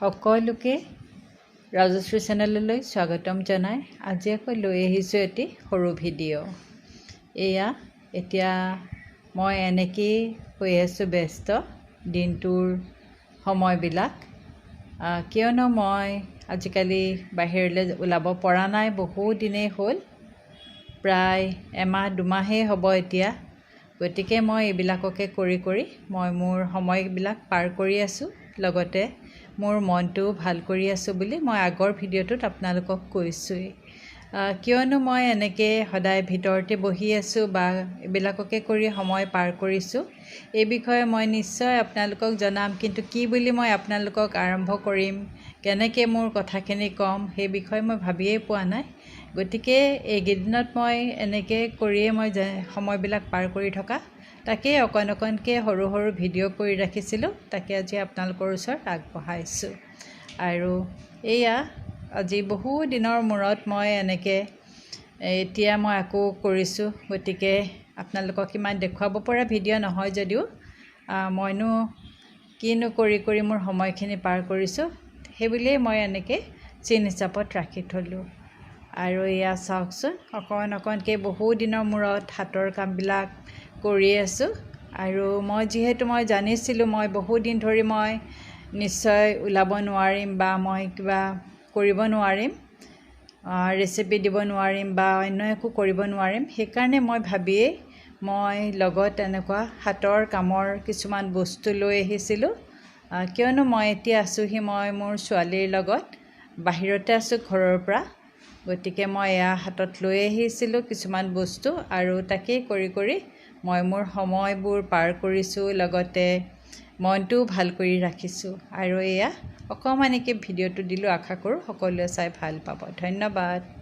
সকলোকে ৰাজশ্ৰী চেনেললৈ স্বাগতম জনাই। আজি আকৌ লৈ আহিছোঁ এটি সৰু ভিডিঅ' এয়া এতিয়া মই এনেকেই হৈ আছোঁ ব্যস্ত দিনটোৰ সময়বিলাক। কিয়নো মই আজিকালি বাহিৰলৈ ওলাব পৰা নাই বহু দিনেই হ'ল। প্ৰায় এমাহ দুমাহেই হ'ব এতিয়া। গতিকে মই এইবিলাককে কৰি কৰি মই মোৰ সময়বিলাক পাৰ কৰি আছোঁ। লগতে মোৰ মনটোও ভাল কৰি আছোঁ বুলি মই আগৰ ভিডিঅ'টোত আপোনালোকক কৈছোঁৱেই। কিয়নো মই এনেকৈ সদায় ভিতৰতে বহি আছোঁ বা এইবিলাককে কৰি সময় পাৰ কৰিছোঁ এই বিষয়ে মই নিশ্চয় আপোনালোকক জনাম। কিন্তু কি বুলি মই আপোনালোকক আৰম্ভ কৰিম কেনেকৈ মোৰ কথাখিনি ক'ম সেই বিষয়ে মই ভাবিয়েই পোৱা নাই। গতিকে এইকেইদিনত মই এনেকৈ কৰিয়েই মই সময়বিলাক পাৰ কৰি থকা তাকেই অকণ অকণকৈ সৰু সৰু ভিডিঅ' কৰি ৰাখিছিলোঁ তাকে আজি আপোনালোকৰ ওচৰত আগবঢ়াইছোঁ। আৰু এয়া আজি বহু দিনৰ মূৰত মই এনেকৈ এতিয়া মই আকৌ কৰিছোঁ গতিকে আপোনালোকক ইমান দেখুৱাব পৰা ভিডিঅ' নহয় যদিও মইনো কিনো কৰি কৰি মোৰ সময়খিনি পাৰ কৰিছোঁ সেইবুলিয়েই মই এনেকৈ চিন হিচাপত ৰাখি থ'লোঁ। আৰু এয়া চাওকচোন অকণ অকণকৈ বহু দিনৰ মূৰত হাতৰ কামবিলাক কৰি আছোঁ। আৰু মই যিহেতু মই জানিছিলোঁ মই বহুদিন ধৰি মই নিশ্চয় ওলাব নোৱাৰিম বা মই কিবা কৰিব নোৱাৰিম ৰেচিপি দিব নোৱাৰিম বা অন্য একো কৰিব নোৱাৰিম। সেইকাৰণে মই ভাবিয়েই মই লগত এনেকুৱা হাতৰ কামৰ কিছুমান বস্তু লৈ আহিছিলোঁ। আহ, কিয়নো মই এতিয়া আছোঁহি মই মোৰ ছোৱালীৰ লগত বাহিৰতে আছোঁ ঘৰৰ পৰা। গতিকে মই এয়া হাতত লৈ আহিছিলোঁ কিছুমান বস্তু আৰু তাকেই কৰি কৰি মই মোৰ সময়বোৰ পাৰ কৰিছোঁ লগতে মনটোও ভাল কৰি ৰাখিছোঁ। আৰু এয়া অকণমানিকৈ ভিডিঅ'টো দিলোঁ আশা কৰোঁ সকলোৱে চাই ভাল পাব। ধন্যবাদ।